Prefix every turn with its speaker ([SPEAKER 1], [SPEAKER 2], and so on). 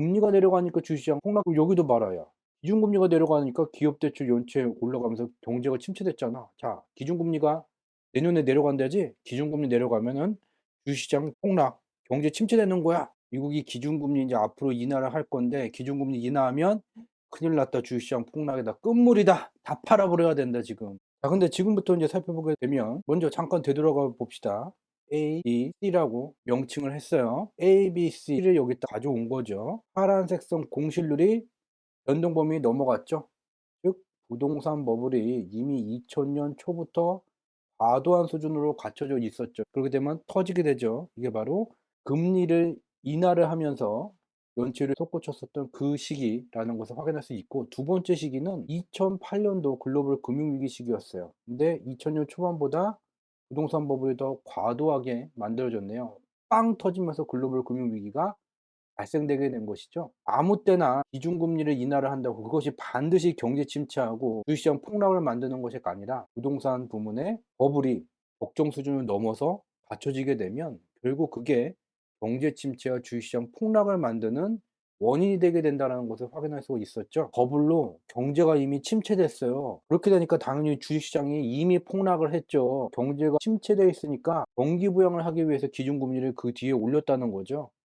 [SPEAKER 1] 금리가 내려가니까 주식시장 폭락 여기도 봐라야. 기준금리가 내려가니까 기업 대출 연체 올라가면서 경제가 침체됐잖아. 자 기준금리가 내년에 내려간다지 기준금리 내려가면은 주식시장 폭락, 경제 침체되는 거야. 미국이 기준금리 인제 앞으로 인하를 할 건데 기준금리 인하하면 큰일 났다. 주식시장 폭락이다. 끝물이다. 다 팔아 버려야 된다 지금. 자 근데 지금부터 인제 살펴보게 되면 먼저 잠깐 되돌아가 봅시다. A, B, C라고 명칭을 했어요. A, B, C를 여기다 가져온 거죠. 파란색 선 공실률이 변동 범위 넘어갔죠. 즉 부동산 버블이 이미 2000년 초부터 과도한 수준으로 갖춰져 있었죠. 그렇게 되면 터지게 되죠. 이게 바로 금리를 인하를 하면서 연체율이 솟구쳤었던 그 시기라는 것을 확인할 수 있고 두 번째 시기는 2008년도 글로벌 금융위기 시기였어요. 근데 2000년 초반보다 부동산 버블이 더 과도하게 만들어졌네요. 빵 터지면서 글로벌 금융위기가 발생되게 된 것이죠. 아무 때나 기준금리를 인하를 한다고 그것이 반드시 경제 침체하고 주식시장 폭락을 만드는 것이 아니라 부동산 부문의 버블이 적정 수준을 넘어서 갖춰지게 되면 결국 그게 경제 침체와 주식시장 폭락을 만드는 원인이 되게 된다라는 것을 확인할 수가 있었죠. 버블로 경제가 이미 침체됐어요. 그렇게 되니까 당연히 주식시장이 이미 폭락을 했죠. 경제가 침체돼 있으니까 경기 부양을 하기 위해서 기준금리를 그 뒤에 올렸다는 거죠.